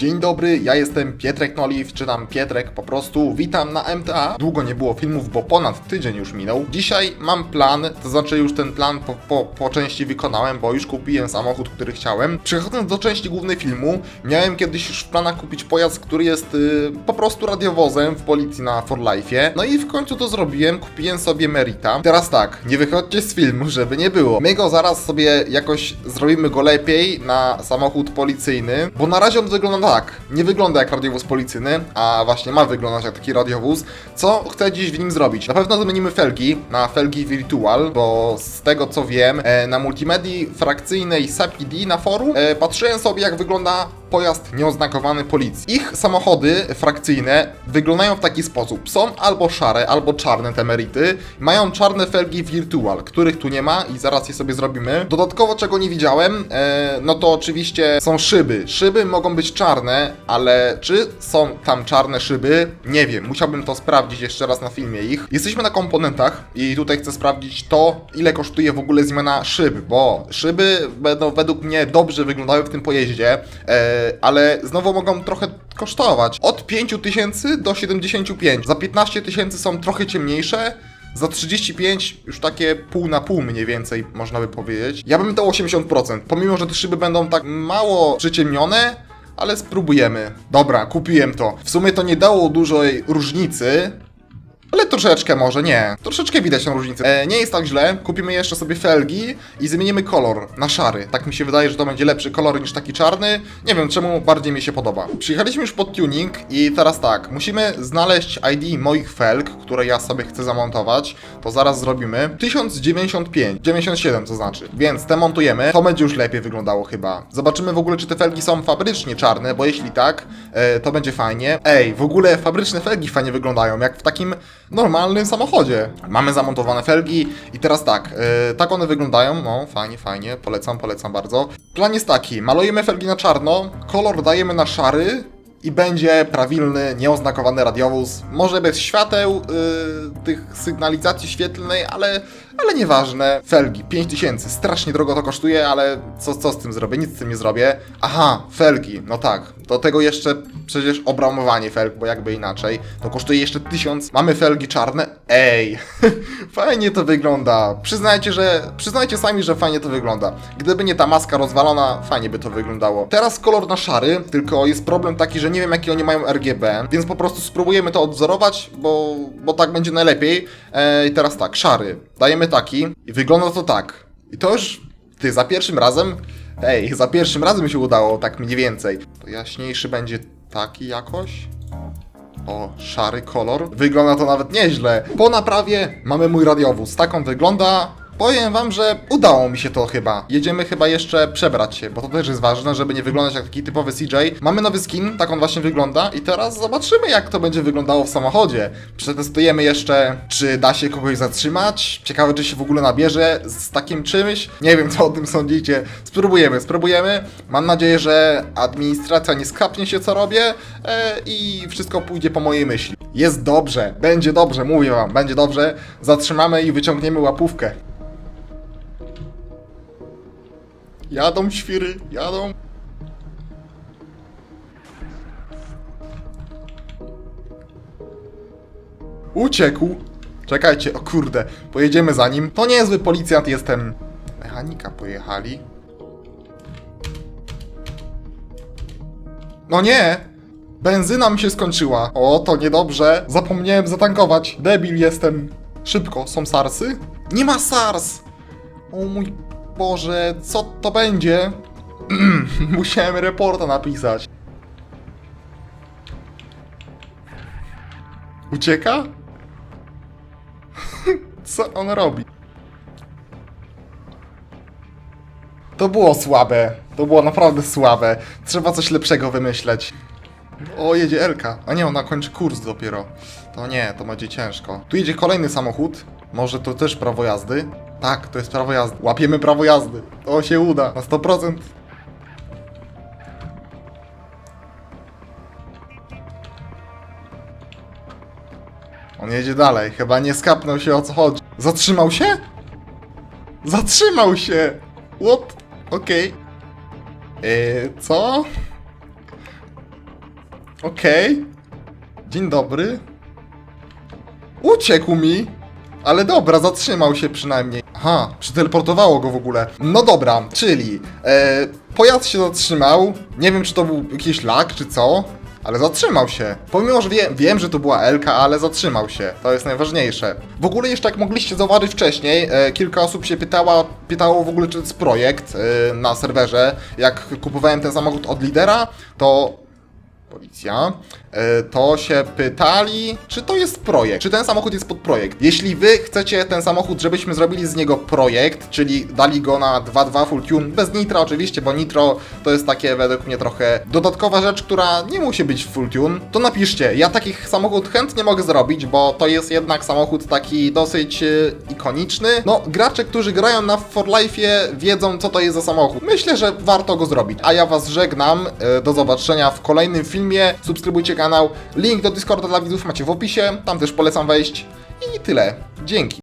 Dzień dobry, ja jestem Pietrek Noliw, czy tam Pietrek po prostu. Witam na MTA. Długo nie było filmów, bo ponad tydzień już minął. Dzisiaj mam plan, to znaczy już ten plan po, po, po części wykonałem, bo już kupiłem samochód, który chciałem. Przechodząc do części głównej filmu, miałem kiedyś już w planach kupić pojazd, który jest y, po prostu radiowozem w policji na For Life'ie. No i w końcu to zrobiłem, kupiłem sobie Merita. Teraz tak, nie wychodźcie z filmu, żeby nie było. My go zaraz sobie jakoś zrobimy go lepiej na samochód policyjny, bo na razie on wygląda tak. Nie wygląda jak radiowóz policyjny, a właśnie ma wyglądać jak taki radiowóz. Co chcę dziś w nim zrobić? Na pewno zmienimy felgi na felgi Virtual, bo z tego co wiem, e, na multimedii frakcyjnej SAPID na forum e, patrzyłem sobie jak wygląda pojazd nieoznakowany policji. Ich samochody frakcyjne wyglądają w taki sposób. Są albo szare, albo czarne te merity. Mają czarne felgi Virtual, których tu nie ma i zaraz je sobie zrobimy. Dodatkowo czego nie widziałem, e, no to oczywiście są szyby. Szyby mogą być czarne, ale czy są tam czarne szyby? Nie wiem, musiałbym to sprawdzić jeszcze raz na filmie ich. Jesteśmy na komponentach i tutaj chcę sprawdzić to, ile kosztuje w ogóle zmiana szyb, bo szyby będą według mnie dobrze wyglądały w tym pojeździe, e, ale znowu mogą trochę kosztować. Od 5000 do 75. Za 15 tysięcy są trochę ciemniejsze. Za 35 już takie pół na pół mniej więcej, można by powiedzieć. Ja bym dał 80%, pomimo, że te szyby będą tak mało przyciemnione, ale spróbujemy. Dobra, kupiłem to. W sumie to nie dało dużej różnicy, ale troszeczkę może, nie. Troszeczkę widać tą różnicę. E, nie jest tak źle. Kupimy jeszcze sobie felgi i zmienimy kolor na szary. Tak mi się wydaje, że to będzie lepszy kolor niż taki czarny. Nie wiem czemu, bardziej mi się podoba. Przyjechaliśmy już pod tuning i teraz tak. Musimy znaleźć ID moich felg, które ja sobie chcę zamontować. To zaraz zrobimy. 1095, 97 to znaczy. Więc te montujemy. To będzie już lepiej wyglądało chyba. Zobaczymy w ogóle, czy te felgi są fabrycznie czarne, bo jeśli tak, e, to będzie fajnie. Ej, w ogóle fabryczne felgi fajnie wyglądają, jak w takim normalnym samochodzie. Mamy zamontowane felgi i teraz tak, yy, tak one wyglądają, no fajnie, fajnie, polecam, polecam bardzo. Plan jest taki, malujemy felgi na czarno, kolor dajemy na szary i będzie prawilny, nieoznakowany radiowóz. Może bez świateł, yy, tych sygnalizacji świetlnej, ale, ale nieważne. Felgi, 5000, strasznie drogo to kosztuje, ale co, co z tym zrobię? Nic z tym nie zrobię. Aha, felgi, no tak. Do tego jeszcze przecież obramowanie felg, bo jakby inaczej. To kosztuje jeszcze 1000. Mamy felgi czarne. Ej, fajnie to wygląda. Przyznajcie, że, przyznajcie sami, że fajnie to wygląda. Gdyby nie ta maska rozwalona, fajnie by to wyglądało. Teraz kolor na szary, tylko jest problem taki, że nie wiem jaki oni mają RGB, więc po prostu spróbujemy to odwzorować, bo, bo tak będzie najlepiej. E, I teraz tak, szary. Dajemy taki i wygląda to tak. I to już, ty, za pierwszym razem, ej, za pierwszym razem mi się udało, tak mniej więcej. To jaśniejszy będzie taki jakoś. O, szary kolor. Wygląda to nawet nieźle. Po naprawie mamy mój radiowóz. Tak on wygląda. Powiem wam, że udało mi się to chyba. Jedziemy chyba jeszcze przebrać się, bo to też jest ważne, żeby nie wyglądać jak taki typowy CJ. Mamy nowy skin, tak on właśnie wygląda i teraz zobaczymy jak to będzie wyglądało w samochodzie. Przetestujemy jeszcze, czy da się kogoś zatrzymać. Ciekawe, czy się w ogóle nabierze z takim czymś. Nie wiem, co o tym sądzicie. Spróbujemy, spróbujemy. Mam nadzieję, że administracja nie skapnie się, co robię e, i wszystko pójdzie po mojej myśli. Jest dobrze, będzie dobrze, mówię wam, będzie dobrze. Zatrzymamy i wyciągniemy łapówkę. Jadą świry, jadą. Uciekł. Czekajcie, o kurde, pojedziemy za nim. To niezły policjant jestem. Mechanika pojechali. No nie! Benzyna mi się skończyła. O, to niedobrze. Zapomniałem zatankować. Debil jestem. Szybko, są SARSy? Nie ma SARS! O mój Boże, co to będzie? Musiałem reporta napisać. Ucieka? Co on robi? To było słabe. To było naprawdę słabe. Trzeba coś lepszego wymyśleć. O, jedzie Elka. A nie, ona kończy kurs dopiero. To nie, to będzie ciężko. Tu jedzie kolejny samochód. Może to też prawo jazdy? Tak, to jest prawo jazdy. Łapiemy prawo jazdy. To się uda. Na 100%. On jedzie dalej. Chyba nie skapnął się o co chodzi. Zatrzymał się? Zatrzymał się! What? Okej. Yy, co? Okej. Dzień dobry. Uciekł mi. Ale dobra, zatrzymał się przynajmniej. Aha, przeteleportowało go w ogóle. No dobra, czyli e, pojazd się zatrzymał. Nie wiem, czy to był jakiś lag, czy co, ale zatrzymał się. Pomimo, że wie, wiem, że to była Elka, ale zatrzymał się. To jest najważniejsze. W ogóle jeszcze jak mogliście zauważyć wcześniej, e, kilka osób się pytała, pytało w ogóle, czy to jest projekt e, na serwerze. Jak kupowałem ten samochód od lidera, to policja, e, to się pytali, czy to jest projekt, czy ten samochód jest pod projekt. Jeśli wy chcecie ten samochód, żebyśmy zrobili z niego projekt, czyli dali go na 2.2 full tune, bez nitra oczywiście, bo nitro to jest takie według mnie trochę dodatkowa rzecz, która nie musi być full tune, to napiszcie, ja takich samochód chętnie mogę zrobić, bo to jest jednak samochód taki dosyć e, ikoniczny. No, gracze, którzy grają na For Life'ie wiedzą, co to jest za samochód. Myślę, że warto go zrobić. A ja was żegnam, e, do zobaczenia w kolejnym filmie, subskrybujcie kanał, link do Discorda dla widzów macie w opisie, tam też polecam wejść i tyle. Dzięki.